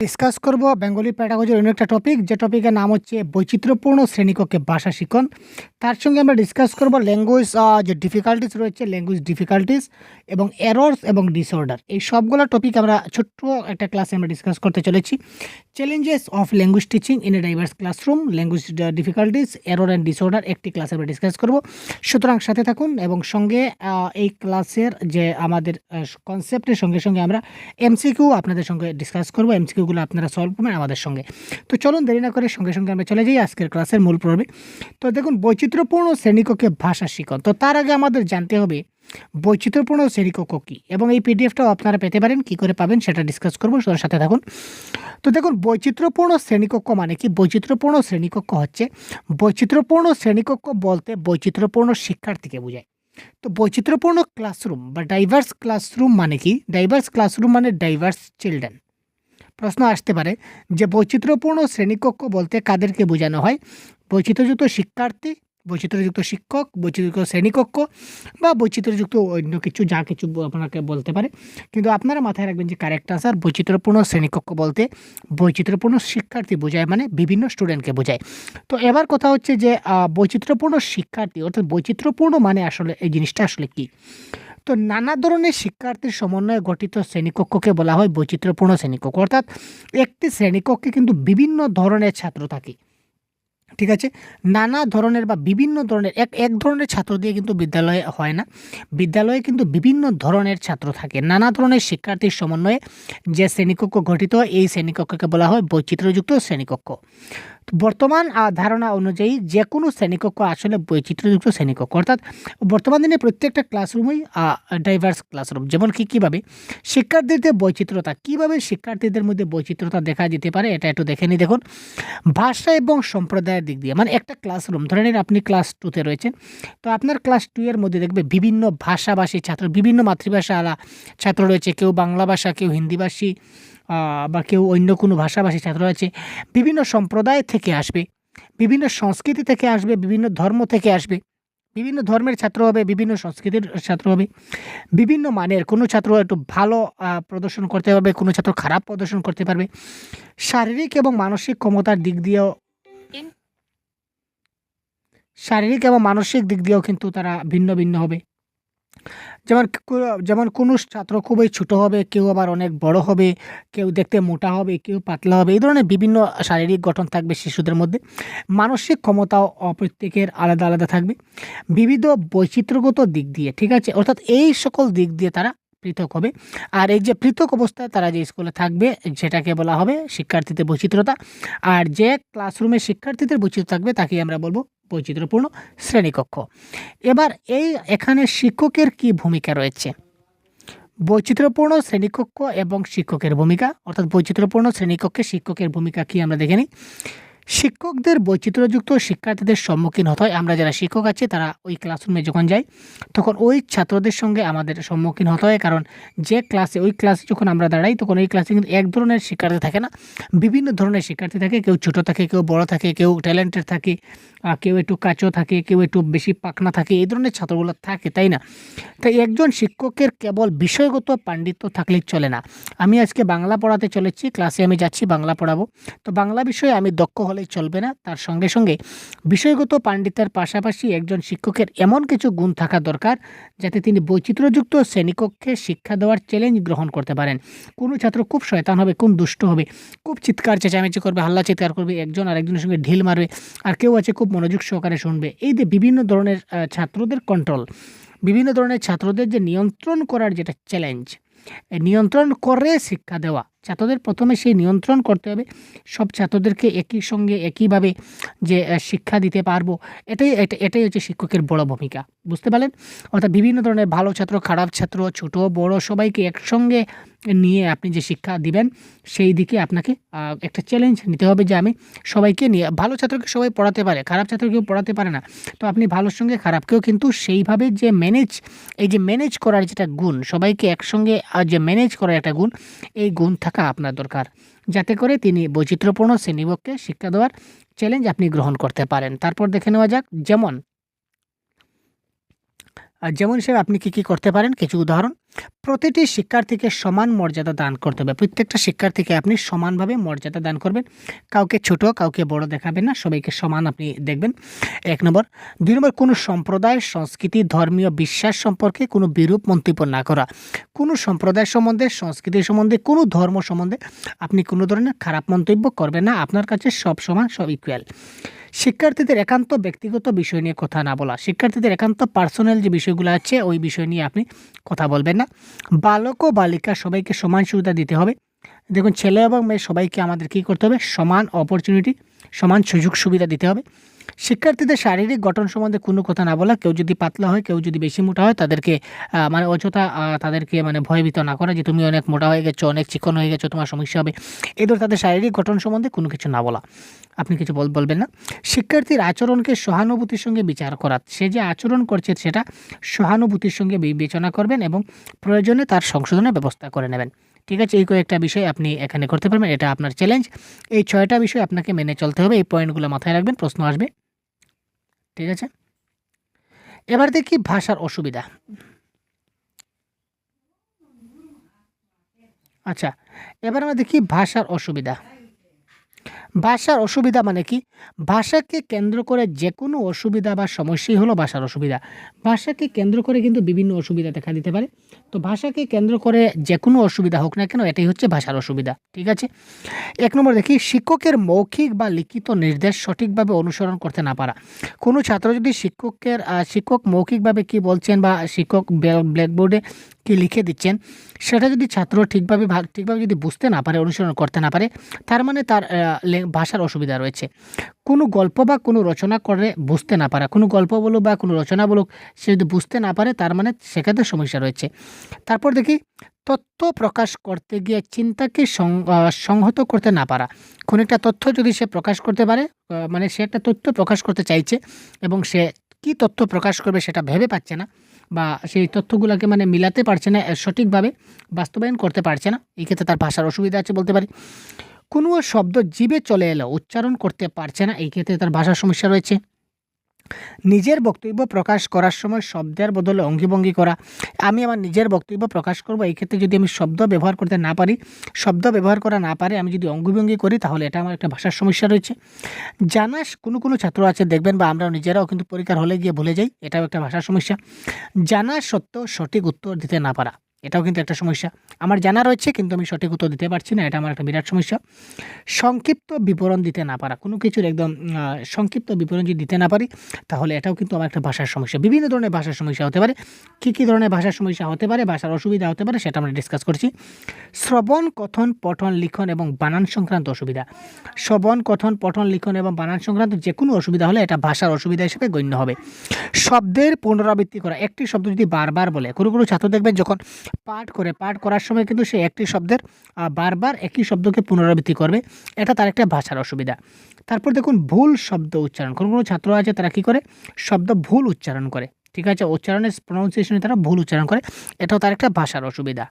Discuss করব Bengali প্যাডাগজির অন্য একটা টপিক যে টপিকের নাম হচ্ছে বৈচিত্র্যপূর্ণ শ্রেণীকক্ষে ভাষা শিখন তার সঙ্গে আমরা ডিসকাস করব ল্যাঙ্গুয়েজ যে ডিফিকাল্টিস রয়েছে ল্যাঙ্গুয়েজ ডিফিকাল্টিস এবং এরর্স এবং ডিসঅর্ডার এই সবগুলো টপিক আমরা ছোট্ট একটা ক্লাসে আমরা ডিসকাস করতে চলেছি। Challenges of language teaching in a diverse classroom language difficulties error and disorder একটি ক্লাসে আমরা ডিসকাস করব। সুতরাং সাথে থাকুন এবং সঙ্গে এই ক্লাসের যে আমাদের কনসেপ্টের সঙ্গে সঙ্গে আমরা এমসিকিউ আপনাদের সঙ্গে ডিসকাস করব। এমসিকিউগুলো আপনারা সলভ করবেন আমাদের সঙ্গে। তো চলুন দেরি না করে সঙ্গে সঙ্গে আমরা চলে যাই আজকের ক্লাসের মূল পর্বে। তো দেখুন বৈচিত্র্যপূর্ণ শ্রেণীকক্ষে ভাষা শিখন। তো তার আগে আমাদের জানতে হবে বৈচিত্র্যপূর্ণ শ্রেণীকক্ষ কী? এবং এই পিডিএফটাও আপনারা পেতে পারেন। কী করে পাবেন সেটা ডিসকাস করব, সবার সাথে থাকুন। তো দেখুন, বৈচিত্র্যপূর্ণ শ্রেণীকক্ষ মানে কি? বৈচিত্র্যপূর্ণ শ্রেণীকক্ষ হচ্ছে বৈচিত্র্যপূর্ণ শ্রেণীকক্ষ বলতে বৈচিত্র্যপূর্ণ শিক্ষার্থীকে বোঝায়। তো বৈচিত্র্যপূর্ণ ক্লাসরুম বা ডাইভার্স ক্লাসরুম মানে কি? ডাইভার্স ক্লাসরুম মানে ডাইভার্স চিলড্রেন প্রশ্ন আসতে পারে যে বৈচিত্র্যপূর্ণ শ্রেণীকক্ষ বলতে কাদেরকে বোঝানো হয়? বৈচিত্র্যযুক্ত শিক্ষার্থী বৈচিত্র্যযুক্ত শিক্ষক, বৈচিত্র্যযুক্ত শ্রেণীকক্ষ বা বৈচিত্র্যযুক্ত অন্য কিছু, যা কিছু আপনাকে বলতে পারে। কিন্তু আপনারা মাথায় রাখবেন যে কারেক্ট আনসার বৈচিত্র্যপূর্ণ শ্রেণীকক্ষ বলতে বৈচিত্র্যপূর্ণ শিক্ষার্থী বোঝায় মানে বিভিন্ন স্টুডেন্টকে বোঝায়। তো এবার কথা হচ্ছে যে বৈচিত্র্যপূর্ণ শিক্ষার্থী অর্থাৎ বৈচিত্র্যপূর্ণ মানে আসলে এই জিনিসটা আসলে কী? তো নানা ধরনের শিক্ষার্থীর সমন্বয়ে গঠিত শ্রেণীকক্ষকে বলা হয় বৈচিত্র্যপূর্ণ শ্রেণীকক্ষ। অর্থাৎ একটি শ্রেণীকক্ষে কিন্তু বিভিন্ন ধরনের ছাত্র থাকে। ঠিক আছে? নানা ধরনের বা বিভিন্ন ধরনের এক এক ধরনের ছাত্র দিয়ে কিন্তু বিদ্যালয়ে হয় না। বিদ্যালয়ে কিন্তু বিভিন্ন ধরনের ছাত্র থাকে। নানা ধরনের শিক্ষার্থীর সমন্বয়ে যে শ্রেণীকক্ষ গঠিত, এই শ্রেণীকক্ষকে বলা হয় বৈচিত্র্যযুক্ত শ্রেণীকক্ষ। বর্তমান ধারণা অনুযায়ী যে কোনো শ্রেণীকক্ষ আসলে বৈচিত্র্যযুক্ত শ্রেণীকক্ষ। অর্থাৎ বর্তমান দিনে প্রত্যেকটা ক্লাসরুমই ডাইভার্স ক্লাসরুম যেমন কি, কীভাবে? শিক্ষার্থীদের বৈচিত্র্যতা। কীভাবে শিক্ষার্থীদের মধ্যে বৈচিত্র্যতা দেখা যেতে পারে, এটা একটু দেখে নিই। দেখুন, ভাষা এবং সম্প্রদায়ের দিক দিয়ে মানে একটা ক্লাসরুম ধরে নিন আপনি ক্লাস টুতে রয়েছেন, তো আপনার ক্লাস টু এর মধ্যে দেখবে বিভিন্ন ভাষাভাষী ছাত্র, বিভিন্ন মাতৃভাষা ছাত্র রয়েছে। কেউ বাংলা ভাষা, কেউ হিন্দিভাষী বা কেউ অন্য কোনো ভাষাভাষী ছাত্র আছে বিভিন্ন সম্প্রদায় থেকে আসবে বিভিন্ন সংস্কৃতি থেকে আসবে বিভিন্ন ধর্ম থেকে আসবে বিভিন্ন ধর্মের ছাত্র হবে বিভিন্ন সংস্কৃতির ছাত্র হবে বিভিন্ন মানের কোনো ছাত্র একটু ভালো প্রদর্শন করতে পারবে কোনো ছাত্র খারাপ প্রদর্শন করতে পারবে। শারীরিক এবং মানসিক ক্ষমতার দিক দিয়েও শারীরিক এবং মানসিক দিক দিয়েও কিন্তু তারা ভিন্ন ভিন্ন হবে। যেমন যেমন কোনো ছাত্র খুবই ছোট হবে, কেউ আবার অনেক বড় হবে, কেউ দেখতে মোটা হবে, কেউ পাতলা হবে, এই ধরনের বিভিন্ন শারীরিক গঠন থাকবে শিশুদের মধ্যে। মানসিক ক্ষমতাও অপ্রত্যেকের প্রত্যেকের আলাদা আলাদা থাকবে। বিবিধ বৈচিত্র্যগত দিক দিয়ে, ঠিক আছে? অর্থাৎ এই সকল দিক দিয়ে তারা পৃথক হবে। আর এই যে পৃথক অবস্থায় তারা যে স্কুলে থাকবে, সেটাকে বলা হবে শিক্ষার্থীদের বৈচিত্র্যতা। আর যে ক্লাসরুমে শিক্ষার্থীদের বৈচিত্র থাকবে, তাকে আমরা বলব বৈচিত্র্যপূর্ণ শ্রেণীকক্ষ। এবার এই এখানে শিক্ষকের কি ভূমিকা রয়েছে? বৈচিত্র্যপূর্ণ শ্রেণীকক্ষ এবং শিক্ষকের ভূমিকা। অর্থাৎ বৈচিত্র্যপূর্ণ শ্রেণীকক্ষে শিক্ষকের ভূমিকা কি আমরা দেখে নিই? শিক্ষকদের বৈচিত্র্যযুক্ত শিক্ষার্থীদের সম্মুখীন হতে হয়। আমরা যারা শিক্ষক আছি, তারা ওই ক্লাসরুমে যখন যাই, তখন ওই ছাত্রদের সঙ্গে আমাদের সম্মুখীন হতে হয়। কারণ যে ক্লাসে ওই ক্লাসে যখন আমরা দাঁড়াই, তখন ওই ক্লাসে কিন্তু এক ধরনের শিক্ষার্থী থাকে না। বিভিন্ন ধরনের শিক্ষার্থী থাকে। কেউ ছোট থাকে, কেউ বড় থাকে, কেউ ট্যালেন্টেড থাকে কেউ একটু কাঁচো থাকে, কেউ একটু বেশি পাকনা থাকে, এই ধরনের ছাত্রগুলো থাকে, তাই না? তাই একজন শিক্ষকের কেবল বিষয়গত পাণ্ডিত্য থাকলেই চলে না। আমি আজকে বাংলা পড়াতে চলেছি ক্লাসে আমি যাচ্ছি, বাংলা পড়াবো। তো বাংলা বিষয়ে আমি দক্ষ হলেই চলবে না। তার সঙ্গে সঙ্গে বিষয়গত পাণ্ডিত্যের পাশাপাশি একজন শিক্ষকের এমন কিছু গুণ থাকা দরকার, যাতে তিনি বৈচিত্র্যযুক্ত শ্রেণীকক্ষে শিক্ষা দেওয়ার চ্যালেঞ্জ গ্রহণ করতে পারেন। কোনো ছাত্র খুব শয়তান হবে কোন দুষ্ট হবে, খুব চিৎকার, চেঁচামেচি করবে, হাল্লা, চিৎকার করবে, একজন আর একজনের সঙ্গে ঢিল মারবে, আর কেউ আছে খুব মনোযোগ সহকারে শুনবে। এই যে বিভিন্ন ধরনের ছাত্রদের কন্ট্রোল বিভিন্ন ধরনের ছাত্রদের যে নিয়ন্ত্রণ করার যেটা চ্যালেঞ্জ নিয়ন্ত্রণ করে শিক্ষা দেওয়া ছাত্রদের প্রথমে সেই নিয়ন্ত্রণ করতে হবে। সব ছাত্রদেরকে একই সঙ্গে একইভাবে যে শিক্ষা দিতে পারব, এটাই, এটা, এটাই হচ্ছে শিক্ষকের বড় ভূমিকা। বুঝতে পারলেন? অর্থাৎ বিভিন্ন ধরনের ভালো ছাত্র, খারাপ ছাত্র, ছোট, বড়, সবাইকে একসঙ্গে নিয়ে আপনি যে শিক্ষা দিবেন, সেই দিকে আপনাকে একটা চ্যালেঞ্জ নিতে হবে যে আমি সবাইকে নিয়ে, ভালো ছাত্রকে সবাই পড়াতে পারে, খারাপ ছাত্র কেউ পড়াতে পারে না। তো আপনি ভালোর সঙ্গে খারাপকেও কিন্তু সেইভাবে যে ম্যানেজ এই যে ম্যানেজ করার যেটা গুণ, সবাইকে একসঙ্গে যে ম্যানেজ করার একটা গুণ, এই গুণ থাকা আপনার দরকার। যাতে করে তিনি বৈচিত্র্যপূর্ণ শ্রেণীবক্ষে শিক্ষা দেওয়ার চ্যালেঞ্জ আপনি গ্রহণ করতে পারেন। তারপর দেখে নেওয়া যাক, যেমন যেমন হিসেবে আপনি কী কী করতে পারেন, কিছু উদাহরণ। প্রতিটি শিক্ষার্থীকে সমান মর্যাদা দান করতে হবে। প্রত্যেকটা শিক্ষার্থীকে আপনি সমানভাবে মর্যাদা দান করবেন। কাউকে ছোট, কাউকে বড় দেখাবেন না, সবাইকে সমান আপনি দেখবেন। এক নম্বর। দুই নম্বর, কোনো সম্প্রদায়, সংস্কৃতি, ধর্মীয় বিশ্বাস সম্পর্কে কোনো বিরূপ মন্তব্য না করা। কোনো সম্প্রদায় সম্বন্ধে, সংস্কৃতি সম্বন্ধে, কোনো ধর্ম সম্বন্ধে আপনি কোনো ধরনের খারাপ মন্তব্য করবেন না। আপনার কাছে সব সমান, সব ইকুয়াল শিক্ষার্থীদের একান্ত ব্যক্তিগত বিষয় নিয়ে কথা না বলা। শিক্ষার্থীদের একান্ত পার্সোনাল যে বিষয়গুলো আছে, ওই বিষয় নিয়ে আপনি কথা বলবেন না। বালক ও বালিকা সবাইকে সমান সুবিধা দিতে হবে। দেখুন, ছেলে এবং মেয়ে সবাইকে আমাদের কী করতে হবে? সমান অপরচুনিটি সমান সুযোগ সুবিধা দিতে হবে। শিক্ষার্থীদের শারীরিক গঠন সম্বন্ধে কোনো কথা না বলা, কেউ যদি পাতলা হয়, কেউ যদি বেশি মোটা হয়, তাদেরকে মানে অযথা তাদেরকে মানে ভয়ভীত না করা যে তুমি অনেক মোটা হয়ে গেছো, অনেক চিকন হয়ে গেছো, তোমার সমস্যা হবে। এই ধর তাদের শারীরিক গঠন সম্বন্ধে কোনো কিছু না বলা। আপনি কিছু বল, বলবেন না? শিক্ষার্থীর আচরণকে সহানুভূতির সঙ্গে বিচার করা। সে যে আচরণ করছে, সেটা সহানুভূতির সঙ্গে বিবেচনা করবেন এবং প্রয়োজনে তার সংশোধনের ব্যবস্থা করে নেবেন। ঠিক আছে? এই কয়েকটা বিষয় আপনি এখানে করতে পারবেন, এটা আপনার চ্যালেঞ্জ এই ছয়টা বিষয় আপনাকে মেনে চলতে হবে, এই পয়েন্টগুলো মাথায় রাখবেন, প্রশ্ন আসবে। ঠিক আছে? এবার দেখি ভাষার অসুবিধা। আচ্ছা এবার আমরা দেখি ভাষার অসুবিধা। ভাষার অসুবিধা মানে কি? ভাষাকে কেন্দ্র করে যে কোনো অসুবিধা বা সমস্যাই হলো ভাষার অসুবিধা। ভাষাকে কেন্দ্র করে কিন্তু বিভিন্ন অসুবিধা দেখা দিতে পারে। তো ভাষাকে কেন্দ্র করে যে কোনো অসুবিধা হোক না কেন, এটাই হচ্ছে ভাষার অসুবিধা। ঠিক আছে? এক নম্বর দেখি, শিক্ষকের মৌখিক বা লিখিত নির্দেশ সঠিকভাবে অনুসরণ করতে না পারা। কোনো ছাত্র যদি শিক্ষকের শিক্ষক মৌখিকভাবে কি বলছেন বা শিক্ষক ব্ল্যাকবোর্ডে কি লিখে দিচ্ছেন, সেটা যদি ছাত্র ঠিকভাবে ঠিকভাবে যদি বুঝতে না পারে, অনুসরণ করতে না পারে, তার মানে তার ভাষার অসুবিধা রয়েছে। কোনো গল্প বা কোনো রচনা করে বুঝতে না পারা, কোনো গল্প বলুক বা কোনো রচনা বলুক, সে যদি বুঝতে না পারে, তার মানে সেক্ষেত্রে সমস্যা রয়েছে। তারপর দেখি, তথ্য প্রকাশ করতে গিয়ে চিন্তাকে সংহত করতে না পারা। কোনো একটা তথ্য যদি সে প্রকাশ করতে পারে মানে সে একটা তথ্য প্রকাশ করতে চাইছে এবং সে কী তথ্য প্রকাশ করবে সেটা ভেবে পাচ্ছে না বা সেই তথ্যগুলোকে মানে মিলাতে পারছে না, সঠিকভাবে বাস্তবায়ন করতে পারছে না, এই ক্ষেত্রে তার ভাষার অসুবিধা আছে বলতে পারি। কোনো শব্দ জীবে চলে এলো উচ্চারণ করতে পারছে না। এই ক্ষেত্রে তার ভাষার সমস্যা রয়েছে। নিজের বক্তব্য প্রকাশ করার সময় শব্দের বদলে অঙ্গিভঙ্গি করা। আমি আমার নিজের বক্তব্য প্রকাশ করব। এই ক্ষেত্রে যদি আমি শব্দ ব্যবহার করতে না পারি, শব্দ ব্যবহার করা না পারে, আমি যদি অঙ্গিভঙ্গি করি, তাহলে এটা আমার একটা ভাষার সমস্যা রয়েছে। জানা কোনো কোনো ছাত্র আছে, দেখবেন বা আমরা নিজেরাও কিন্তু পরীক্ষার হলে গিয়ে ভুলে যাই, এটাও একটা ভাষার সমস্যা। জানা সত্ত্বেও সঠিক উত্তর দিতে না পারা। এটাও কিন্তু একটা সমস্যা। আমার জানা রয়েছে, কিন্তু আমি সঠিক উত্তর দিতে পারছি না, এটা আমার একটা বিরাট সমস্যা। সংক্ষিপ্ত বিবরণ দিতে না পারা, কোনো কিছুর একদম সংক্ষিপ্ত বিবরণ যদি দিতে না পারি, তাহলে এটাও কিন্তু আমার একটা ভাষার সমস্যা। বিভিন্ন ধরনের ভাষার সমস্যা হতে পারে। কী কী ধরনের ভাষার সমস্যা হতে পারে, ভাষার অসুবিধা হতে পারে, সেটা আমরা ডিসকাস করছি। শ্রবণ, কথন, পঠন, লিখন এবং বানান সংক্রান্ত অসুবিধা। শ্রবণ, কথন, পঠন, লিখন এবং বানান সংক্রান্ত যে কোনো অসুবিধা হলে এটা ভাষার অসুবিধা হিসেবে গণ্য হবে। শব্দের পুনরাবৃত্তি করা, একটি শব্দ যদি বারবার বলে, কোনো কোনো ছাত্র দেখবেন যখন পাঠ করে, পাঠ করার সময় কিন্তু সে একটি শব্দের বারবার একই শব্দকে পুনরাবৃত্তি করবে। এটা তার একটা ভাষার অসুবিধা। তারপর দেখুন, ভুল শব্দ উচ্চারণ। কোনো কোনো ছাত্র আছে তারা কী করে? শব্দ ভুল উচ্চারণ করে। ঠিক আছে, উচ্চারণের প্রনাউন্সিয়েশনে তারা ভুল উচ্চারণ করে। এটাও তার একটা ভাষার অসুবিধা।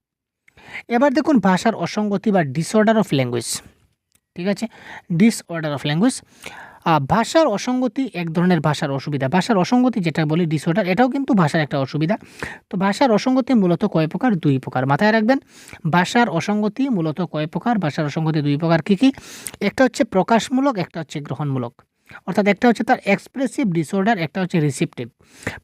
এবার দেখুন, ভাষার অসঙ্গতি বা ডিসঅর্ডার অফ ল্যাঙ্গুয়েজ ঠিক আছে ডিসঅর্ডার অফ ল্যাঙ্গুয়েজ ভাষার অসঙ্গতি এক ধরনের ভাষার অসুবিধা। ভাষার অসঙ্গতি যেটা বলি ডিসঅর্ডার এটাও কিন্তু ভাষার একটা অসুবিধা। তো ভাষার অসঙ্গতি মূলত কয় প্রকার? দুই প্রকার। মাথায় রাখবেন, ভাষার অসঙ্গতি মূলত কয় প্রকার? ভাষার অসঙ্গতি দুই প্রকার কী কী? একটা হচ্ছে প্রকাশমূলক, একটা হচ্ছে গ্রহণমূলক। অর্থাৎ একটা হচ্ছে তার এক্সপ্রেসিভ ডিসঅর্ডার একটা হচ্ছে রিসিপটিভ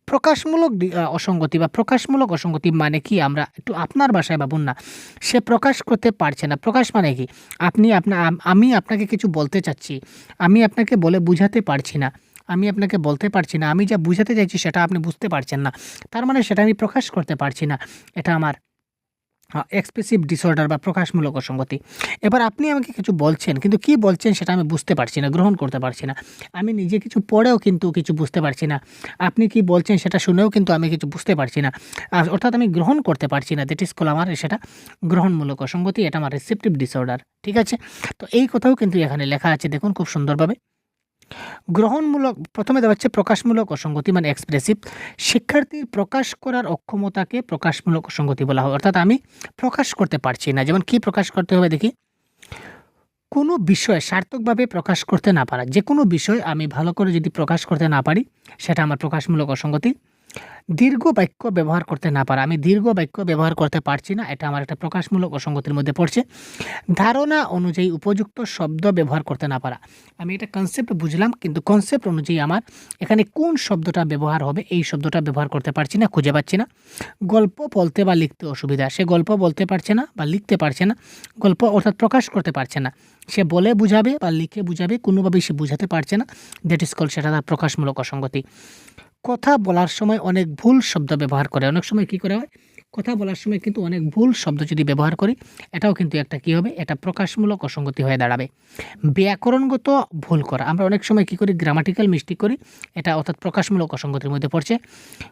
প্রকাশমূলক অসঙ্গতি বা প্রকাশমূলক অসঙ্গতি মানে কি? আমরা একটু আপনার ভাষায় ভাবুন না। সে প্রকাশ করতে পারছে না। প্রকাশ মানে কি? আপনি আপনা আমি আপনাকে কিছু বলতে চাচ্ছি। আমি আপনাকে বলে বুঝাতে পারছি না। আমি আপনাকে বলতে পারছি না। আমি যা বুঝাতে চাইছি সেটা আপনি বুঝতে পারছেন না। তার মানে সেটা আমি প্রকাশ করতে পারছি না। এটা আমার এক্সপ্রেসিভ ডিসঅর্ডার বা প্রকাশমূলক অসঙ্গতি। এবার আপনি আমাকে কিছু বলছেন, কিন্তু কি বলছেন সেটা আমি বুঝতে পারছি না, গ্রহণ করতে পারছি না। আমি নিজে কিছু পড়েও কিন্তু কিছু বুঝতে পারছি না। আপনি কি বলছেন সেটা শুনেও কিন্তু আমি কিছু বুঝতে পারছি না। অর্থাৎ আমি গ্রহণ করতে পারছি না দ্যাট ইজ কল আমার সেটা গ্রহণমূলক অসঙ্গতি, এটা আমার রিসেপটিভ ডিসঅর্ডার ঠিক আছে? তো এই কথাও কিন্তু এখানে লেখা আছে, দেখুন খুব সুন্দরভাবে। গ্রহণমূলক, প্রথমে দেওয়া হচ্ছে প্রকাশমূলক অসঙ্গতি মানে এক্সপ্রেসিভ শিক্ষার্থীর প্রকাশ করার অক্ষমতাকে প্রকাশমূলক অসঙ্গতি বলা হয়। অর্থাৎ আমি প্রকাশ করতে পারছি না। যেমন কি প্রকাশ করতে হবে দেখি? কোনো বিষয় সার্থকভাবে প্রকাশ করতে না পারা। যে কোনো বিষয় আমি ভালো করে যদি প্রকাশ করতে না পারি, সেটা আমার প্রকাশমূলক অসঙ্গতি। দীর্ঘ বাক্য ব্যবহার করতে না পারা। আমি দীর্ঘ বাক্য ব্যবহার করতে পারছি না, এটা আমার একটা প্রকাশমূলক অসঙ্গতির মধ্যে পড়ছে। ধারণা অনুযায়ী উপযুক্ত শব্দ ব্যবহার করতে না পারা। আমি এটা কনসেপ্ট বুঝলাম, কিন্তু কনসেপ্ট অনুযায়ী আমার এখানে কোন শব্দটা ব্যবহার হবে, এই শব্দটা ব্যবহার করতে পারছি না, খুঁজে পাচ্ছি না। গল্প বলতে বা লিখতে অসুবিধা। সে গল্প বলতে পারছে না বা লিখতে পারছে না। গল্প অর্থাৎ প্রকাশ করতে পারছে না। সে বলে বুঝাবে বা লিখে বুঝাবে, কোনোভাবেই সে বুঝাতে পারছে না। দ্যাট ইজ কল সেটা তার প্রকাশমূলক অসঙ্গতি। কথা বলার সময় অনেক ভুল শব্দ ব্যবহার করে। অনেক সময় কি করে হয়? কথা বলার সময় কিন্তু অনেক ভুল শব্দ যদি ব্যবহার করি, এটাও কিন্তু একটা কি হবে? এটা প্রকাশমূলক অসঙ্গতি হয়ে দাঁড়াবে। ব্যাকরণগত ভুল করা। আমরা অনেক সময় কি করি? গ্রামাটিক্যাল মিস্টেক করি। এটা অর্থাৎ প্রকাশমূলক অসঙ্গতির মধ্যে পড়ছে।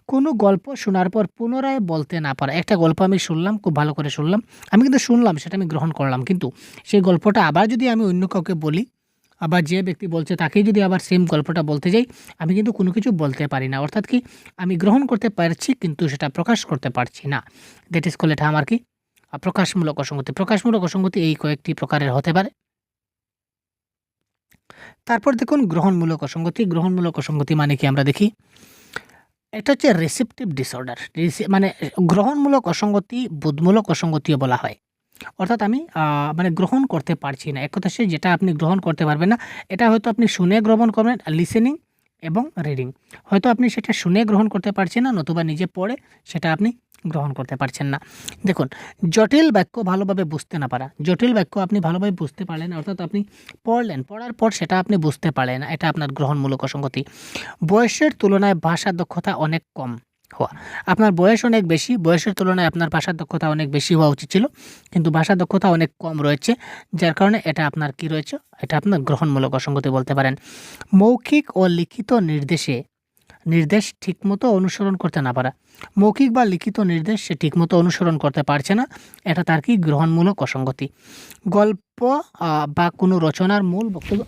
কোনো গল্প শোনার পর পুনরায় বলতে না পারা। একটা গল্প আমি শুনলাম, খুব ভালো করে শুনলাম। আমি কিন্তু শুনলাম, সেটা আমি গ্রহণ করলাম। কিন্তু সেই গল্পটা আবার যদি আমি অন্য কাউকে বলি আবার যে ব্যক্তি বলছে তাকেই যদি আবার সেম গল্পটা বলতে যাই, আমি কিন্তু কোনো কিছু বলতে পারি না। অর্থাৎ কি, আমি গ্রহণ করতে পারছি কিন্তু সেটা প্রকাশ করতে পারছি না। দ্যাট ইজ কল এটা আমার কি? প্রকাশমূলক অসঙ্গতি। প্রকাশমূলক অসঙ্গতি এই কয়েকটি প্রকারের হতে পারে। তারপর দেখুন গ্রহণমূলক অসঙ্গতি। গ্রহণমূলক অসঙ্গতি মানে কি আমরা দেখি? এটা হচ্ছে রিসেপটিভ ডিসঅর্ডার মানে গ্রহণমূলক অসঙ্গতি, বোধমূলক অসঙ্গতিও বলা হয়। অর্থাৎ আমি মানে গ্রহণ করতে পারছি না। এক কথা সে যেটা আপনি গ্রহণ করতে পারবেন না, এটা হয়তো আপনি শুনে গ্রহণ করবেন লিসেনিং এবং রিডিং হয়তো আপনি সেটা শুনে গ্রহণ করতে পারছেন না, নতুবা নিজে পড়ে সেটা আপনি গ্রহণ করতে পারছেন না। দেখুন, জটিল বাক্য ভালোভাবে বুঝতে না পারা। জটিল বাক্য আপনি ভালোভাবে বুঝতে পারলেন, অর্থাৎ আপনি পড়লেন, পড়ার পর সেটা আপনি বুঝতে পারলেন, এটা আপনার গ্রহণমূলক অসঙ্গতি। বয়সের তুলনায় ভাষা দক্ষতা অনেক কম। হওয়া। আপনার বয়স অনেক বেশি, বয়সের তুলনায় আপনার ভাষার দক্ষতা অনেক বেশি হওয়া উচিত ছিল, কিন্তু ভাষা দক্ষতা অনেক কম রয়েছে, যার কারণে এটা আপনার কি রয়েছে? এটা আপনার গ্রহণমূলক অসঙ্গতি বলতে পারেন। মৌখিক ও লিখিত নির্দেশে, নির্দেশ ঠিকমতো অনুসরণ করতে না পারা। মৌখিক বা লিখিত নির্দেশ সে ঠিকমতো অনুসরণ করতে পারছে না, এটা তার কি গ্রহণমূলক অসঙ্গতি? গল্প বা কোনো রচনার মূল বক্তব্য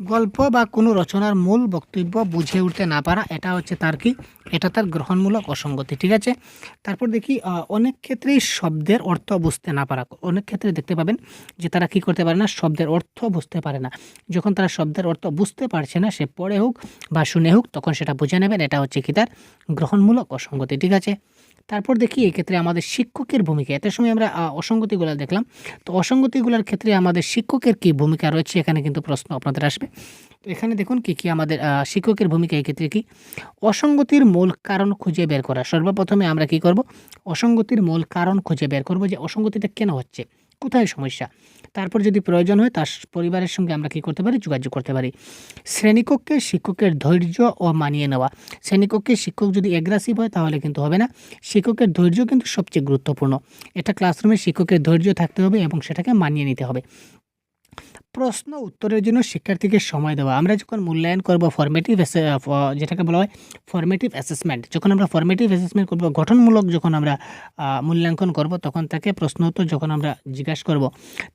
গল্প বা কোনো রচনার মূল বক্তব্য বুঝে উঠতে না পারা, এটা হচ্ছে তার কি? এটা তার গ্রহণমূলক অসঙ্গতি, ঠিক আছে? তারপর দেখি অনেক ক্ষেত্রেই শব্দের অর্থ বুঝতে না পারা, অনেক ক্ষেত্রে দেখতে পাবেন যে তারা কি করতে পারে না, শব্দের অর্থ বুঝতে পারে না। যখন তারা শব্দের অর্থ বুঝতে পারছে না, সে পড়ে হোক বা শুনে হোক, তখন সেটা বুঝে নেবেন, এটা হচ্ছে কি তার গ্রহণমূলক অসঙ্গতি, ঠিক আছে? তারপর দেখি এক্ষেত্রে আমাদের শিক্ষকের ভূমিকা। এতে সময় আমরা অসঙ্গতিগুলো দেখলাম। তো অসঙ্গতিগুলোর ক্ষেত্রে আমাদের শিক্ষকের কি ভূমিকা রয়েছে এখানে কিন্তু প্রশ্ন আপনাদের আসবে। তো এখানে দেখুন কি কি আমাদের শিক্ষকের ভূমিকা এক্ষেত্রে কি? অসঙ্গতির মূল কারণ খুঁজে বের করা। সর্বপ্রথমে আমরা কি করব? অসঙ্গতির মূল কারণ খুঁজে বের করব যে অসঙ্গতিটা কেন হচ্ছে। কোথায় সমস্যা? তারপর যদি প্রয়োজন হয়, তার পরিবারের সঙ্গে আমরা কি করতে পারি? যোগাযোগ করতে পারি। শ্রেণীকক্ষে শিক্ষকের ধৈর্য ও মানিয়ে নেওয়া। শ্রেণীকক্ষে শিক্ষক যদি অ্যাগ্রাসিভ হয়, তাহলে কিন্তু হবে না। শিক্ষকের ধৈর্য কিন্তু সবচেয়ে গুরুত্বপূর্ণ। এটা ক্লাসরুমে শিক্ষকের ধৈর্য থাকতে হবে এবং সেটাকে মানিয়ে নিতে হবে। প্রশ্ন উত্তরের জন্য শিক্ষার্থীকে সময় দেওয়া। আমরা যখন মূল্যায়ন করব ফর্মেটিভ যেটাকে বলা হয় ফর্মেটিভ অ্যাসেসমেন্ট যখন আমরা ফর্মেটিভ অ্যাসেসমেন্ট করব, গঠনমূলক যখন আমরা মূল্যাঙ্কন করব, তখন তাকে প্রশ্ন উত্তর যখন আমরা জিজ্ঞাসা করব,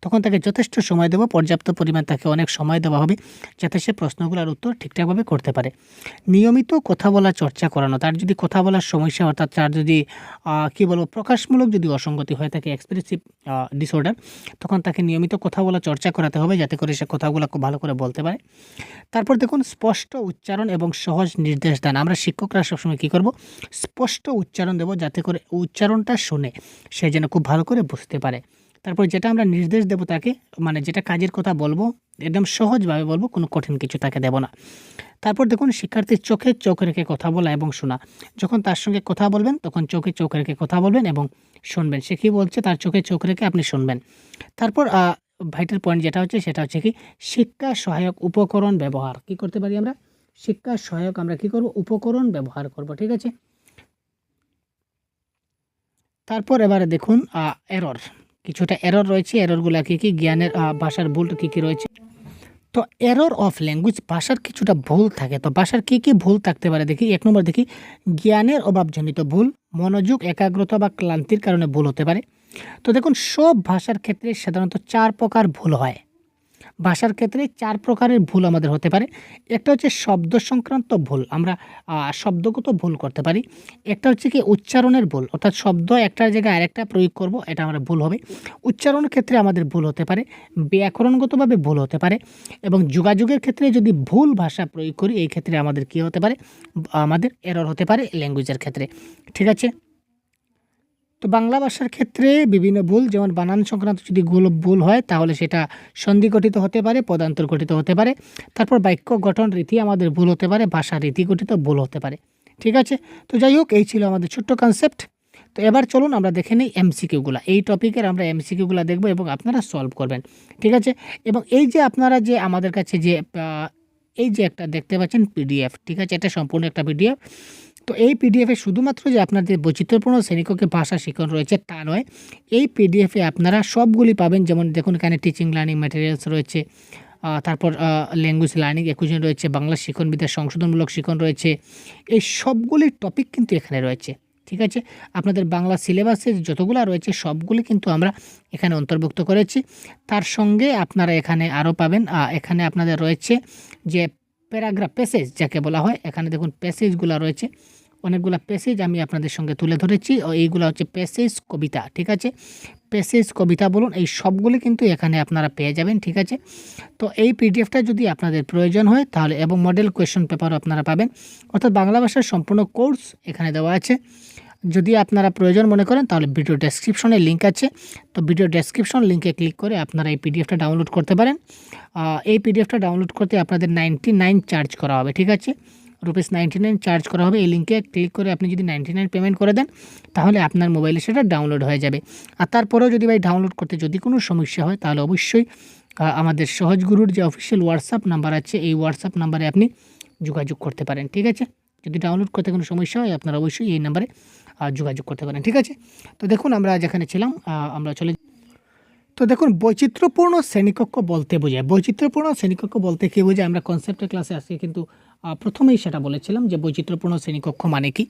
তখন তাকে যথেষ্ট সময় দেবো, পর্যাপ্ত পরিমাণ তাকে অনেক সময় দেওয়া হবে, যাতে সে প্রশ্নগুলোর উত্তর ঠিকঠাকভাবে করতে পারে। নিয়মিত কথা বলা চর্চা করানো, তার যদি কথা বলার সমস্যা, অর্থাৎ তার যদি কি বলব, প্রকাশমূলক যদি অসঙ্গতি হয়ে থাকে এক্সপ্রেসিভ ডিসঅর্ডার তখন তাকে নিয়মিত কথা বলা চর্চা করাতে হবে, যাতে করে সে কথাগুলো খুব ভালো করে বলতে পারে। তারপর দেখুন, স্পষ্ট উচ্চারণ এবং সহজ নির্দেশ দান। আমরা শিক্ষকরা সবসময় কী করব? স্পষ্ট উচ্চারণ দেব যাতে করে উচ্চারণটা শুনে। সে যেন খুব ভালো করে বুঝতে পারে। তারপর যেটা আমরা নির্দেশ দেব তাকে মানে যেটা কাজের কথা বলব, একদম সহজভাবে বলব, কোনো কঠিন কিছু তাকে দেব না। তারপর দেখুন শিক্ষার্থীর চোখে চোখ রেখে কথা বলা এবং শোনা। যখন তার সঙ্গে কথা বলবেন, তখন চোখে চোখ রেখে কথা বলবেন এবং শুনবেন। সে কী বলছে? তার চোখে চোখ রেখে আপনি শুনবেন। তারপর ভাইটাল পয়েন্ট যেটা হচ্ছে সেটা হচ্ছে কি শিক্ষা সহায়ক উপকরণ ব্যবহার। কি করতে পারি আমরা? শিক্ষা সহায়ক আমরা কি করব? উপকরণ ব্যবহার করব, ঠিক আছে? তারপর এবারে দেখুন এরর কিছুটা এরর রয়েছে এররগুলো কি কি? জ্ঞানের ভাষার ভুল কি কি রয়েছে? তো এরর অফ ল্যাঙ্গুয়েজ ভাষার কিছুটা ভুল থাকে। তো ভাষার কি কি ভুল থাকতে পারে? দেখি, এক নম্বর দেখি, জ্ঞানের অভাবজনিত ভুল, মনোযোগ, একাগ্রতা বা ক্লান্তির কারণে ভুল হতে পারে। তো দেখুন, সব ভাষার ক্ষেত্রে সাধারণত চার প্রকার ভুল হয়। ভাষার ক্ষেত্রে চার প্রকারের ভুল আমাদের হতে পারে। একটা হচ্ছে শব্দ সংক্রান্ত ভুল, আমরা শব্দগত ভুল করতে পারি। একটা হচ্ছে কি উচ্চারণের ভুল, অর্থাৎ শব্দ একটার জায়গায় আরেকটা প্রয়োগ করব, এটা আমরা ভুল হবে। উচ্চারণের ক্ষেত্রে আমাদের ভুল হতে পারে, ব্যাকরণগতভাবে ভুল হতে পারে, এবং যোগাযোগের ক্ষেত্রে যদি ভুল ভাষা প্রয়োগ করি, এই ক্ষেত্রে আমাদের কী হতে পারে? আমাদের এরর হতে পারে ল্যাঙ্গুয়েজের ক্ষেত্রে। ঠিক আছে? তো বাংলা ভাষার ক্ষেত্রে বিভিন্ন ভুল, যেমন বানান সংক্রান্ত যদি গুলো ভুল হয়, তাহলে সেটা সন্ধি গঠিত হতে পারে পদান্তর গঠিত হতে পারে। তারপর বাক্য গঠন রীতি আমাদের ভুল হতে পারে, ভাষা রীতি গঠিত ভুল হতে পারে। ঠিক আছে? তো যাই হোক, এই ছিল আমাদের ছোট্ট কনসেপ্ট তো এবার চলুন আমরা দেখে নিই এমসিকিউগুলো। এই টপিকের আমরা এমসিকিউগুলো দেখব এবং আপনারা সলভ করবেন। ঠিক আছে? এবং এই যে আপনারা যে আমাদের কাছে যে এই যে একটা দেখতে পাচ্ছেন পিডিএফ। ঠিক আছে? এটা সম্পূর্ণ একটা পিডিএফ। তো এই পিডিএফে শুধুমাত্র যে আপনাদের বৈচিত্র্যপূর্ণ শ্রেণীকক্ষে ভাষা শিক্ষণ রয়েছে তা নয়, এই পিডিএফে আপনারা সবগুলি পাবেন। যেমন দেখুন, এখানে টিচিং লার্নিং ম্যাটেরিয়ালস রয়েছে তারপর ল্যাঙ্গুয়েজ লার্নিং একুশন রয়েছে, বাংলা শিক্ষণবিদ্যা সংশোধনমূলক শিক্ষণ রয়েছে। এই সবগুলি টপিক কিন্তু এখানে রয়েছে, ঠিক আছে? আপনাদের বাংলা সিলেবাসে যতগুলো রয়েছে, সবগুলি কিন্তু আমরা এখানে অন্তর্ভুক্ত করেছি। তার সঙ্গে আপনারা এখানে আরও পাবেন এখানে আপনাদের রয়েছে যে প্যারাগ্রাফ, প্যাসেজ যাকে বলা হয়। এখানে দেখুন প্যাসেজগুলো রয়েছে। অনেকগুলো প্যাসেজ আমি আপনাদের সঙ্গে তুলে ধরেছি। ও এইগুলো হচ্ছে প্যাসেজ কবিতা, ঠিক আছে? প্যাসেজ কবিতা বলুন, এই সবগুলি কিন্তু এখানে আপনারা পেয়ে যাবেন, ঠিক আছে? তো এই পিডিএফটা যদি আপনাদের প্রয়োজন হয়, তাহলে এবং মডেল কোয়েশ্চন পেপারও আপনারা পাবেন। অর্থাৎ বাংলা ভাষার সম্পূর্ণ কোর্স এখানে দেওয়া আছে। যদি আপনারা প্রয়োজন মনে করেন, তাহলে ভিডিও ডেসক্রিপশনে লিঙ্ক আছে। তো ভিডিও ডেসক্রিপশন লিঙ্কে ক্লিক করে আপনারা এই পিডিএফটা ডাউনলোড করতে পারেন। এই পিডিএফটা ডাউনলোড করতে আপনাদের নাইনটি নাইন চার্জ করা হবে, ঠিক আছে? রুপিস নাইনটি নাইন চার্জ করা হবে। এই লিঙ্কে ক্লিক করে আপনি যদি নাইনটি নাইন পেমেন্ট করে দেন, তাহলে আপনার মোবাইলে সেটা ডাউনলোড হয়ে যাবে। আর তারপরেও যদি ভাই ডাউনলোড করতে যদি কোনো সমস্যা হয়, তাহলে অবশ্যই আমাদের সহজগুরুর যে অফিসিয়াল হোয়াটসঅ্যাপ নাম্বার আছে, এই হোয়াটসঅ্যাপ নাম্বারে আপনি যোগাযোগ করতে পারেন, ঠিক আছে? যদি ডাউনলোড করতে কোনো সমস্যা হয়, আপনারা অবশ্যই এই নাম্বারে যোগাযোগ করতে পারেন, ঠিক আছে? তো দেখুন, আমরা যেখানে ছিলাম আমরা চলে তো দেখুন, বৈচিত্র্যপূর্ণ শ্রেণীকক্ষ বলতে বোঝায়। বৈচিত্র্যপূর্ণ শ্রেণীকক্ষ বলতে কী বোঝায়? আমরা কনসেপ্টের ক্লাসে আজকে কিন্তু প্রথমেই সেটা বলেছিলাম যে বৈচিত্র্যপূর্ণ শ্রেণীকক্ষ মানে কি?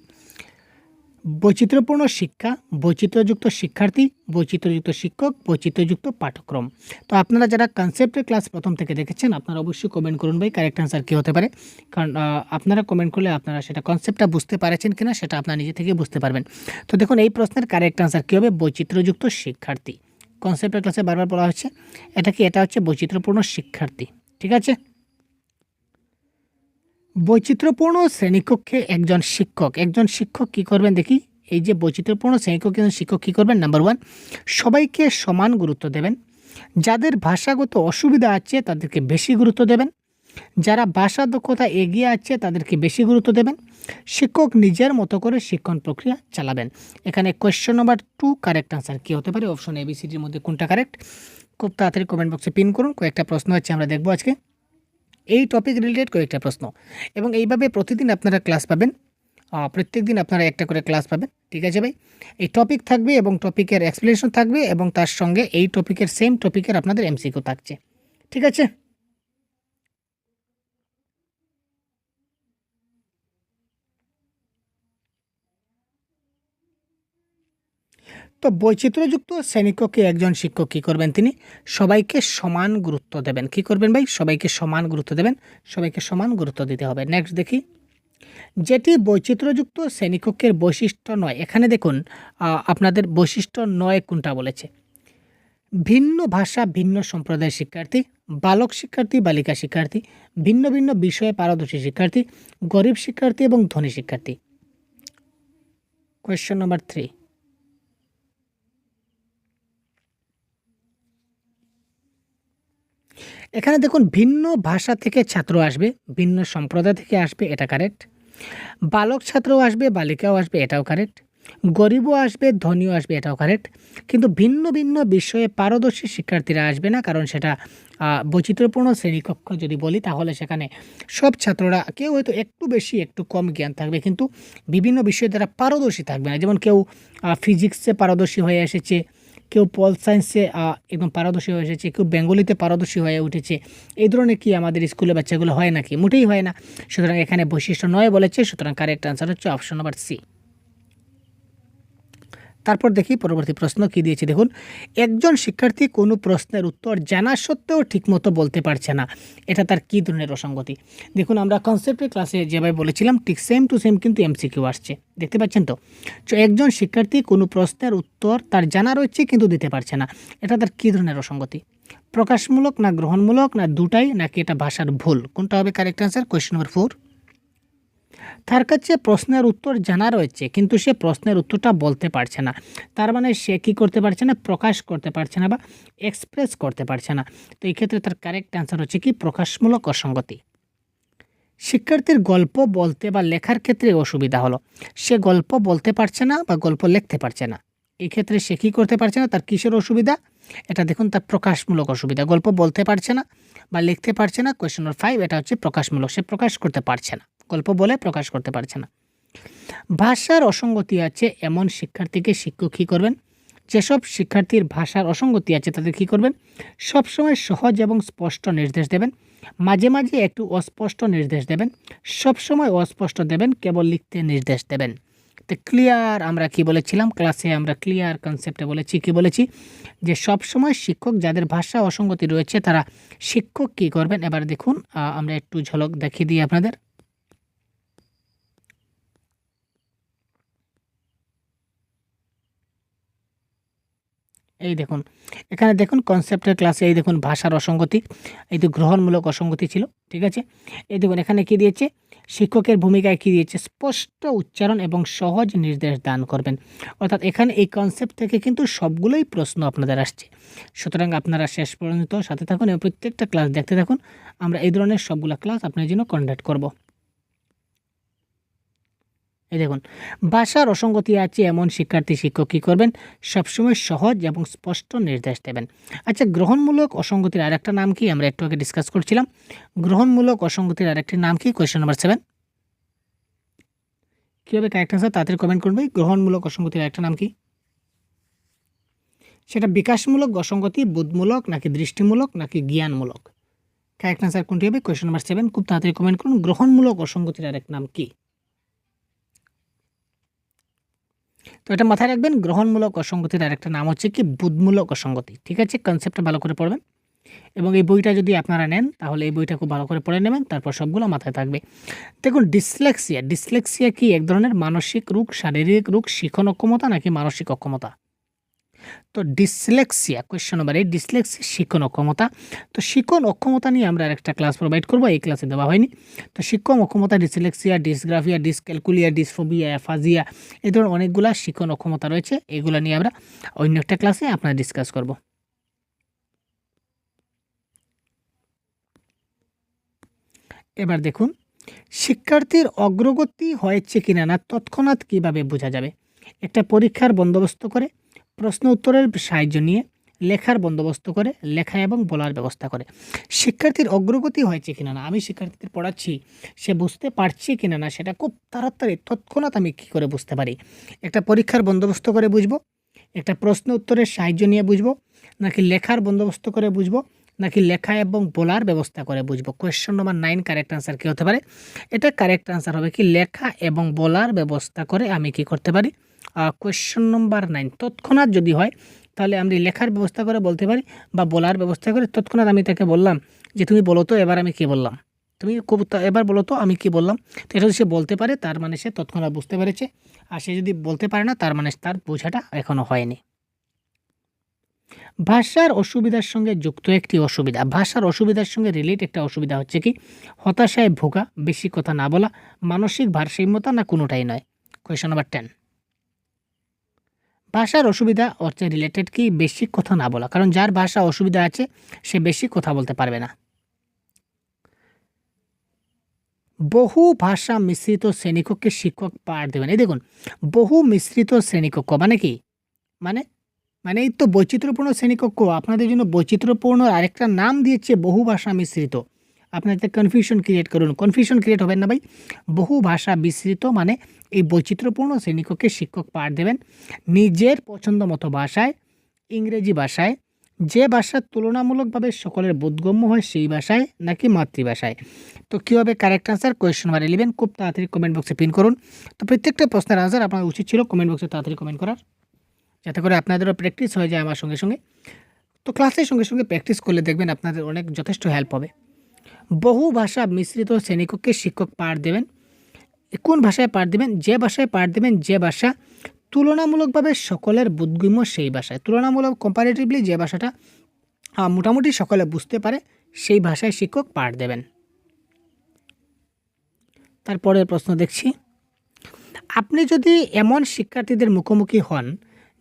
বৈচিত্র্যপূর্ণ শিক্ষা, বৈচিত্র্যযুক্ত শিক্ষার্থী, বৈচিত্র্যযুক্ত শিক্ষক, বৈচিত্র্যযুক্ত পাঠ্যক্রম। তো আপনারা যারা কনসেপ্টের ক্লাস প্রথম থেকে দেখেছেন, আপনারা অবশ্যই কমেন্ট করুন ভাই কারেক্ট অ্যান্সার কী হতে পারে। কারণ আপনারা কমেন্ট করলে আপনারা সেটা কনসেপ্টটা বুঝতে পারছেন কিনা, সেটা আপনারা নিজে থেকে বুঝতে পারবেন। তো দেখুন, এই প্রশ্নের কারেক্ট অ্যান্সার কী হবে? বৈচিত্র্যযুক্ত শিক্ষার্থী। কনসেপ্টের ক্লাসে বারবার বলা হচ্ছে, এটা কি? এটা হচ্ছে বৈচিত্র্যপূর্ণ শিক্ষার্থী। ঠিক আছে? বৈচিত্র্যপূর্ণ শ্রেণীকক্ষে একজন শিক্ষক। একজন শিক্ষক কি করবেন দেখি? এই যে বৈচিত্র্যপূর্ণ শ্রেণীকক্ষে একজন শিক্ষক কী করবেন? নাম্বার ওয়ান সবাইকে সমান গুরুত্ব দেবেন। যাদের ভাষাগত অসুবিধা আছে তাদেরকে বেশি গুরুত্ব দেবেন। যারা ভাষা দক্ষতা এগিয়ে আছে তাদেরকে বেশি গুরুত্ব দেবেন। শিক্ষক নিজের মতো করে শিক্ষণ প্রক্রিয়া চালাবেন। এখানে question number two correct answer কী হতে পারে? অপশন এবিসিডির মধ্যে কোনটা কারেক্ট খুব তাড়াতাড়ি কমেন্ট বক্সে পিন করুন। কয়েকটা প্রশ্ন আছে, আমরা দেখব আজকে। এই টপিক রিলেটেড কয়েকটা প্রশ্ন। এবং এইভাবে প্রতিদিন আপনারা ক্লাস পাবেন। প্রত্যেক দিন আপনারা একটা করে ক্লাস পাবেন। ঠিক আছে ভাই? এই টপিক থাকবে এবং টপিকের এক্সপ্লেনেশন থাকবে এবং তার সঙ্গে এই টপিকের সেম টপিকের আপনাদের এমসিকিউ থাকছে। ঠিক আছে? তো বৈচিত্র্যযুক্ত শ্রেণীকক্ষে একজন শিক্ষক কী করবেন তিনি? সবাইকে সমান গুরুত্ব দেবেন। কি করবেন ভাই? সবাইকে সমান গুরুত্ব দেবেন। সবাইকে সমান গুরুত্ব দিতে হবে। নেক্সট দেখি। যেটি বৈচিত্র্যযুক্ত শ্রেণীকক্ষের বৈশিষ্ট্য নয়। এখানে দেখুন আপনাদের বৈশিষ্ট্য নয় কোনটা বলেছে। ভিন্ন ভাষা, ভিন্ন সম্প্রদায়ের শিক্ষার্থী, বালক শিক্ষার্থী, বালিকা শিক্ষার্থী, ভিন্ন ভিন্ন বিষয়ে পারদর্শী শিক্ষার্থী, গরিব শিক্ষার্থী এবং ধনী শিক্ষার্থী। কোয়েশ্চন নাম্বার থ্রি এখানে দেখুন ভিন্ন ভাষা থেকে ছাত্র আসবে, ভিন্ন সম্প্রদায় থেকে আসবে, এটা কারেক্ট বালক ছাত্রও আসবে, বালিকাও আসবে, এটাও কারেক্ট গরিবও আসবে, ধনীও আসবে, এটাও কারেক্ট কিন্তু ভিন্ন ভিন্ন বিষয়ে পারদর্শী শিক্ষার্থীরা আসবে না, কারণ সেটা বৈচিত্র্যপূর্ণ শ্রেণীকক্ষ যদি বলি, তাহলে সেখানে সব ছাত্ররা, কেউ হয়তো একটু বেশি, একটু কম জ্ঞান থাকবে, কিন্তু বিভিন্ন বিষয়ে তারা পারদর্শী থাকবে না। যেমন কেউ ফিজিক্সে পারদর্শী হয়ে এসেছে কেউ পল সায়েন্সে একদম পারদর্শী হয়ে এসেছে, কেউ বেঙ্গলিতে পারদর্শী হয়ে উঠেছে। এই ধরনের কি আমাদের স্কুলে বাচ্চাগুলো হয় নাকি? মোটেই হয় না। সুতরাং এখানে বৈশিষ্ট্য নয় বলেছে, সুতরাং কারেক্ট আনসার হচ্ছে অপশন নাম্বার সি তারপর দেখি পরবর্তী প্রশ্ন কি দিয়েছে। দেখুন, একজন শিক্ষার্থী কোনো প্রশ্নের উত্তর জানা সত্ত্বেও ঠিকমতো বলতে পারছে না। এটা তার কী ধরনের অসঙ্গতি? দেখুন, আমরা কনসেপ্টের ক্লাসে যেভাবে বলেছিলাম, ঠিক সেম টু সেম কিন্তু এমসিকিউ আসছে। দেখতে পাচ্ছেন তো? একজন শিক্ষার্থী কোনো প্রশ্নের উত্তর তার জানা রয়েছে কিন্তু দিতে পারছে না। এটা তার কী ধরনের অসঙ্গতি? প্রকাশমূলক না গ্রহণমূলক না দুটাই নাকি এটা ভাষার ভুল? কোনটা হবে correct answer question number four তার কাছে প্রশ্নের উত্তর জানা রয়েছে, কিন্তু সে প্রশ্নের উত্তরটা বলতে পারছে না। তার মানে সে কী করতে পারছে না? প্রকাশ করতে পারছে না বা এক্সপ্রেস করতে পারছে না। তো এই ক্ষেত্রে তার কারেক্ট অ্যান্সার হচ্ছে কি? প্রকাশমূলক অসঙ্গতি। শিক্ষার্থীর গল্প বলতে বা লেখার ক্ষেত্রে অসুবিধা হলো। সে গল্প বলতে পারছে না বা গল্প লিখতে পারছে না। এই ক্ষেত্রে সে কী করতে পারছে না? তার কিসের অসুবিধা? এটা দেখুন, তার প্রকাশমূলক অসুবিধা। গল্প বলতে পারছে না বা লিখতে পারছে না। কোয়েশ্চন নম্বর ফাইভ এটা হচ্ছে প্রকাশমূলক। সে প্রকাশ করতে পারছে না। গল্প বলে প্রকাশ করতে পারছে না। ভাষার অসঙ্গতি আছে, এমন শিক্ষার্থীকে শিক্ষক কী করবেন? যেসব শিক্ষার্থীর ভাষার অসঙ্গতি আছে তাদের কী করবেন? সবসময় সহজ এবং স্পষ্ট নির্দেশ দেবেন। মাঝে মাঝে একটু অস্পষ্ট নির্দেশ দেবেন। সবসময় অস্পষ্ট দেবেন, কেবল লিখতে নির্দেশ দেবেন। তো ক্লিয়ার আমরা কি বলেছিলাম? ক্লাসে আমরা ক্লিয়ার কনসেপ্টে বলেছি, কি বলেছি? যে সবসময় শিক্ষক যাদের ভাষা অসঙ্গতি রয়েছে তারা শিক্ষক কি করবেন? এবার দেখুন আমরা একটু ঝলক দেখিয়ে দিই আপনাদের। এই দেখুন, এখানে দেখুন কনসেপ্টের ক্লাসে এই দেখুন ভাষার অসঙ্গতি, এই তো গ্রহণমূলক অসঙ্গতি ছিল, ঠিক আছে? এই দেখুন, এখানে কি দিয়েছে? শিক্ষকের ভূমিকায় কী দিয়েছে? স্পষ্ট উচ্চারণ এবং সহজ নির্দেশ দান করবেন। অর্থাৎ এখানে এই কনসেপ্ট থেকে কিন্তু সবগুলোই প্রশ্ন আপনাদের আসছে। সুতরাং আপনারা শেষ পর্যন্ত সাথে থাকুন এবং প্রত্যেকটা ক্লাস দেখতে থাকুন। আমরা এই ধরনের সবগুলো ক্লাস আপনার জন্য কন্ডাক্ট করব। এই দেখুন, ভাষার অসঙ্গতি আছে এমন শিক্ষার্থী শিক্ষক কী করবেন? সবসময় সহজ এবং স্পষ্ট নির্দেশ দেবেন। আচ্ছা গ্রহণমূলক অসঙ্গতির আরেকটা নাম কি? আমরা একটু আগে ডিসকাস করছিলাম। গ্রহণমূলক অসঙ্গতির আরেকটি নাম কি? কোয়েশ্চেন নাম্বার সেভেন কী হবে কারেক্ট আনসার তাড়াতাড়ি কমেন্ট করবে গ্রহণমূলক অসঙ্গতির আরেকটা নাম কি? সেটা বিকাশমূলক অসঙ্গতি, বোধমূলক নাকি দৃষ্টিমূলক নাকি জ্ঞানমূলক? কারেক্ট আনসার কোনটি হবে? কোয়েশ্চেন নাম্বার সেভেন খুব তাড়াতাড়ি কমেন্ট করুন। গ্রহণমূলক অসঙ্গতির আরেক নাম কি? তো এটা মাথায় রাখবেন, গ্রহণমূলক অসঙ্গতির আরেকটা নাম হচ্ছে কি বুধমূলক অসঙ্গতি। ঠিক আছে? কনসেপ্টটা ভালো করে পড়বেন। এবং এই বইটা যদি আপনারা নেন, তাহলে এই বইটা খুব ভালো করে পড়ে নেবেন, তারপর সবগুলো মাথায় থাকবে। দেখুন ডিসলেক্সিয়া ডিসলেক্সিয়া কি এক ধরনের মানসিক রোগ, শারীরিক রোগ, শিখন অক্ষমতা নাকি মানসিক অক্ষমতা? তো ডিসলেক্সিয়া কোয়েশ্চন নম্বর এই ডিসলেক্সিয়া শিক্ষণ অক্ষমতা তো শিক্ষণ অক্ষমতা নিয়ে আমরা আরেকটা ক্লাস প্রোভাইড করব, এই ক্লাসে দেওয়া হয়নি। তো শিক্ষণ অক্ষমতা dyslexia dysgraphia dyscalculia dysphobia aphasia এই ধরনের অনেকগুলা শিক্ষণ অক্ষমতা রয়েছে, এগুলো নিয়ে আমরা অন্য একটা ক্লাসে আপনারা ডিসকাস করব। এবার দেখুন, শিক্ষার্থীর অগ্রগতি হয়েছে কিনা না, তৎক্ষণাৎ কীভাবে বোঝা যাবে? একটা পরীক্ষার বন্দোবস্ত করে প্রশ্ন উত্তরের সাহায্য নিয়ে লেখার বন্দোবস্ত করে, লেখা এবং বলার ব্যবস্থা করে। শিক্ষার্থীর অগ্রগতি হয়েছে কিনা না? আমি শিক্ষার্থীদের পড়াচ্ছি, সে বুঝতে পারছে কিনা না সেটা খুব তাড়াতাড়ি, তৎক্ষণাৎ আমি কী করে বুঝতে পারি? একটা পরীক্ষার বন্দোবস্ত করে বুঝব? একটা প্রশ্ন উত্তরের সাহায্য নিয়ে বুঝব? নাকি লেখার বন্দোবস্ত করে বুঝব? নাকি লেখা এবং বলার ব্যবস্থা করে বুঝব? Question number nine correct answer কী হতে পারে? এটা কারেক্ট আনসার হবে কি লেখা এবং বলার ব্যবস্থা করে আমি কি করতে পারি? কোয়েশ্চন নম্বর নাইন তৎক্ষণাৎ যদি হয়, তাহলে আমি লেখার ব্যবস্থা করে বলতে পারি বা বলার ব্যবস্থা করে তৎক্ষণাৎ আমি তাকে বললাম যে, তুমি বলো তো, এবার আমি কী বললাম? তুমি কবিতা এবার বলো তো, আমি কি বললাম? তো এটা যদি সে বলতে পারে, তার মানে সে তৎক্ষণাৎ বুঝতে পেরেছে। আর সে যদি বলতে পারে না, তার মানে তার বোঝাটা এখনও হয়নি। ভাষার অসুবিধার সঙ্গে যুক্ত একটি অসুবিধা। ভাষার অসুবিধার সঙ্গে রিলেট একটা অসুবিধা হচ্ছে কি, হতাশায় ভোগা, বেশি কথা না বলা, মানসিক ভারসাম্যতা না কোনোটাই নয়। কোয়েশন নাম্বার টেন ভাষার অসুবিধা হচ্ছে রিলেটেড কি বেশি কথা না বলা, কারণ যার ভাষা অসুবিধা আছে, সে বেশি কথা বলতে পারবে না। বহু ভাষা মিশ্রিত শ্রেণীকক্ষে শিক্ষক পাঠ দেবেন। এই দেখুন, বহু মিশ্রিত শ্রেণীকক্ষ মানে কি? মানে মানে এই তো বৈচিত্র্যপূর্ণ শ্রেণীকক্ষ, আপনাদের জন্য বৈচিত্র্যপূর্ণ আরেকটা নাম দিয়েছে বহু ভাষা মিশ্রিত। আপনাদের কনফিউশন ক্রিয়েট করুন। কনফিউশন ক্রিয়েট হবেন না ভাই। বহু ভাষা বিস্তৃত মানে এই বৈচিত্র্যপূর্ণ শ্রেণীকক্ষে শিক্ষক পাঠ দেবেন। নিজের পছন্দ মতো ভাষায়, ইংরেজি ভাষায়, যে ভাষা তুলনামূলকভাবে সকলের বোধগম্য হয় সেই ভাষায়, নাকি মাতৃভাষায়। তো কী হবে? Correct answer question number eleven খুব তাড়াতাড়ি কমেন্ট বক্সে পিন করুন। তো প্রত্যেকটা প্রশ্নের আনসার আপনার উচিত ছিল কমেন্ট বক্সে তাড়াতাড়ি কমেন্ট করার। যাতে করে আপনাদেরও প্র্যাকটিস হয়ে যায় আমার সঙ্গে সঙ্গে। তো ক্লাসের সঙ্গে সঙ্গে প্র্যাকটিস করলে দেখবেন আপনাদের অনেক যথেষ্ট হেল্প হবে। বহু ভাষা মিশ্রিত শ্রেণীকক্ষে শিক্ষক পাঠ দেবেন। কোন ভাষায় পাঠ দেবেন? যে ভাষায় পাঠ দেবেন, যে ভাষা তুলনামূলকভাবে সকলের বোধগম্য সেই ভাষায়। তুলনামূলক কম্পারেটিভলি যে ভাষাটা মোটামুটি সকলে বুঝতে পারে, সেই ভাষায় শিক্ষক পাঠ দেবেন। তারপরের প্রশ্ন দেখছি। আপনি যদি এমন শিক্ষার্থীদের মুখোমুখি হন,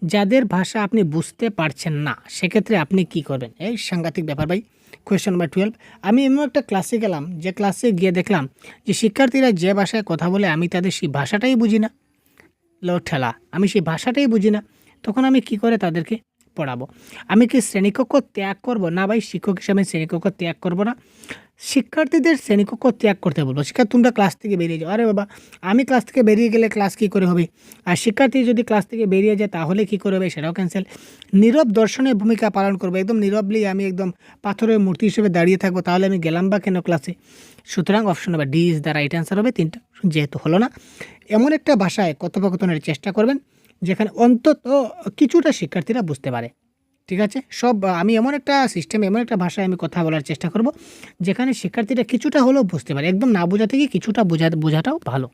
যাদের ভাষা আপনি বুঝতে পারছেন না, সেক্ষেত্রে আপনি কি করবেন? এই সাংঘাতিক ব্যাপার ভাই। কোয়েশ্চেন নাম্বার টুয়েলভ আমি এমন একটা ক্লাসে গেলাম, যে ক্লাসে গিয়ে দেখলাম যে শিক্ষার্থীরা যে ভাষায় কথা বলে আমি তাদের সেই ভাষাটাই বুঝি না। লো ঠেলা, আমি সেই ভাষাটাই বুঝি না। তখন আমি কি করে তাদেরকে পড়াবো? আমি কি শ্রেণীকক্ষ ত্যাগ করব? না ভাই, শিক্ষক হিসাবে শ্রেণীকক্ষ ত্যাগ করব না। শিক্ষার্থীদের শ্রেণীকক্ষ ত্যাগ করতে বলব শিক্ষা, তোমরা ক্লাস থেকে বেরিয়ে যাও। আরে বাবা, আমি ক্লাস থেকে বেরিয়ে গেলে ক্লাস কী করে হবে? আর শিক্ষার্থী যদি ক্লাস থেকে বেরিয়ে যায়, তাহলে কী করে হবে? সেটাও ক্যান্সেল নীরব দর্শনের ভূমিকা পালন করব, একদম নীরবলি আমি একদম পাথরের মূর্তি হিসেবে দাঁড়িয়ে থাকব, তাহলে আমি গেলাম বা কেন ক্লাসে সুতরাং option number D is the right answer হবে, তিনটা যেহেতু হলো না। এমন একটা ভাষায় কথোপকথনের চেষ্টা করবেন, যেখানে অন্তত কিছুটা শিক্ষার্থীরা বুঝতে পারে। ঠিক আছে? সব আমি এমন একটা সিস্টেম এমন একটা ভাষায় আমি কথা বলার চেষ্টা করব, যেখানে শিক্ষার্থীরা কিছুটা হলেও বুঝতে পারে। একদম না বোঝা থেকে কিছুটা বোঝা, বোঝাটাও ভালো।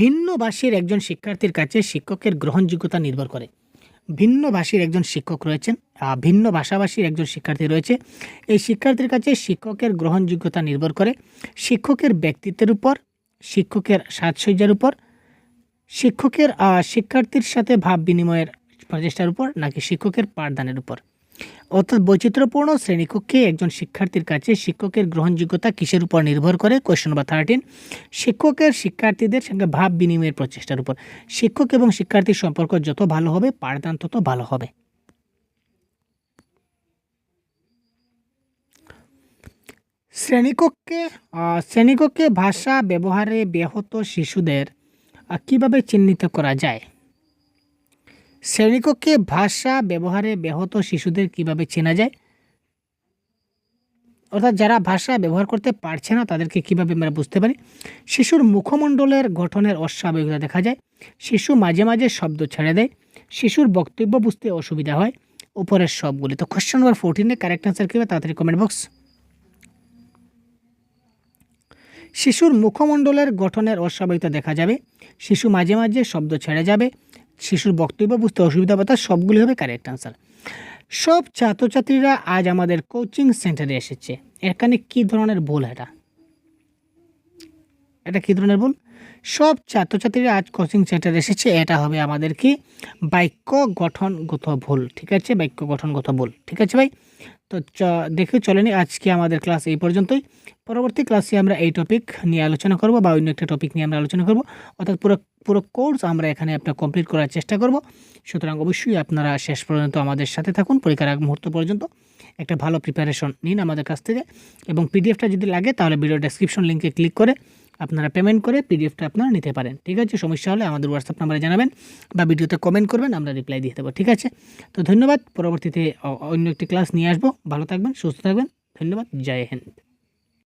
ভিন্ন ভাষীর একজন শিক্ষার্থীর কাছে শিক্ষকের গ্রহণযোগ্যতা নির্ভর করে। ভিন্ন ভাষীর একজন শিক্ষক রয়েছেন ভিন্ন ভাষাভাষীর একজন শিক্ষার্থী রয়েছে। এই শিক্ষার্থীর কাছে শিক্ষকের গ্রহণযোগ্যতা নির্ভর করে। শিক্ষকের ব্যক্তিত্বের উপর, শিক্ষকের সাজসজ্জার উপর শিক্ষকের শিক্ষার্থীর সাথে ভাব বিনিময়ের প্রচেষ্টার উপর নাকি শিক্ষকের পাঠদানের উপর? অর্থাৎ বৈচিত্র্যপূর্ণ শ্রেণীকক্ষে একজন শিক্ষার্থীর কাছে শিক্ষকের গ্রহণযোগ্যতা কিসের উপর নির্ভর করে? কোয়েশ্চন নাম্বার থার্টিন শিক্ষকের শিক্ষার্থীদের সঙ্গে ভাব বিনিময়ের প্রচেষ্টার উপর। শিক্ষক এবং শিক্ষার্থীর সম্পর্ক যত ভালো হবে, পাঠদান তত ভালো হবে। শ্রেণীকক্ষে শ্রেণীকক্ষে ভাষা ব্যবহারে ব্যাহত শিশুদের কীভাবে চিহ্নিত করা যায়? শ্রেণীকক্ষে ভাষা ব্যবহারে ব্যাহত শিশুদের কীভাবে চেনা যায়? অর্থাৎ যারা ভাষা ব্যবহার করতে পারছে না, তাদেরকে কীভাবে আমরা বুঝতে পারি? শিশুর মুখমণ্ডলের গঠনের অস্বাভাবিকতা দেখা যায়। শিশু মাঝে মাঝে শব্দ ছেড়ে দেয়। শিশুর বক্তব্য বুঝতে অসুবিধা হয়। উপরের সবগুলি। তো কোশ্চেন নাম্বার ফোরটিনে কারেক্ট অ্যান্সার কী হবে? তাড়াতাড়ি কমেন্ট বক্স শিশুর মুখমণ্ডলের গঠনের অস্বাভাবিকতা দেখা যাবে, শিশু মাঝে মাঝে শব্দ ছেড়ে যাবে, শিশুর বক্তব্য বুঝতে অসুবিধা পাতা সবগুলি হবে কারেক্ট আনসার সব ছাত্রছাত্রীরা আজ আমাদের কোচিং সেন্টারে এসেছে। এখানে কি ধরনের ভুল এটা? এটা কী ধরনের ভুল? সব ছাত্রছাত্রীরা আজ কোচিং সেন্টারে এসেছে। এটা হবে আমাদের কি? বাক্য গঠনগত ভুল, ঠিক আছে? বাক্য গঠনগত ভুল, ঠিক আছে ভাই? তো দেখে চলেনি আজকে আমাদের ক্লাস এই পর্যন্তই। পরবর্তী ক্লাসে আমরা এই টপিক নিয়ে আলোচনা করব বা অন্য একটা টপিক নিয়ে আমরা আলোচনা করব। অর্থাৎ পুরো পুরো কোর্স আমরা এখানে আপনার কমপ্লিট করার চেষ্টা করব। সুতরাং অবশ্যই আপনারা শেষ পর্যন্ত আমাদের সাথে থাকুন। পরীক্ষার আগ মুহূর্ত পর্যন্ত একটা ভালো প্রিপারেশন নিন আমাদের কাছ থেকে। এবং পিডিএফটা যদি লাগে, তাহলে ভিডিও ডেসক্রিপশন লিঙ্কে ক্লিক করে আপনারা পেমেন্ট করে পিডিএফটা আপনারা নিতে পারেন। ঠিক আছে? সমস্যা হলে আমাদের হোয়াটসঅ্যাপ নাম্বারে জানাবেন বা ভিডিওতে কমেন্ট করবেন, আমরা রিপ্লাই দিয়ে দেবো। ঠিক আছে? তো ধন্যবাদ। পরবর্তীতে অন্য একটি ক্লাস নিয়ে আসব। ভালো থাকবেন, সুস্থ থাকবেন। ধন্যবাদ। জয় হিন্দ।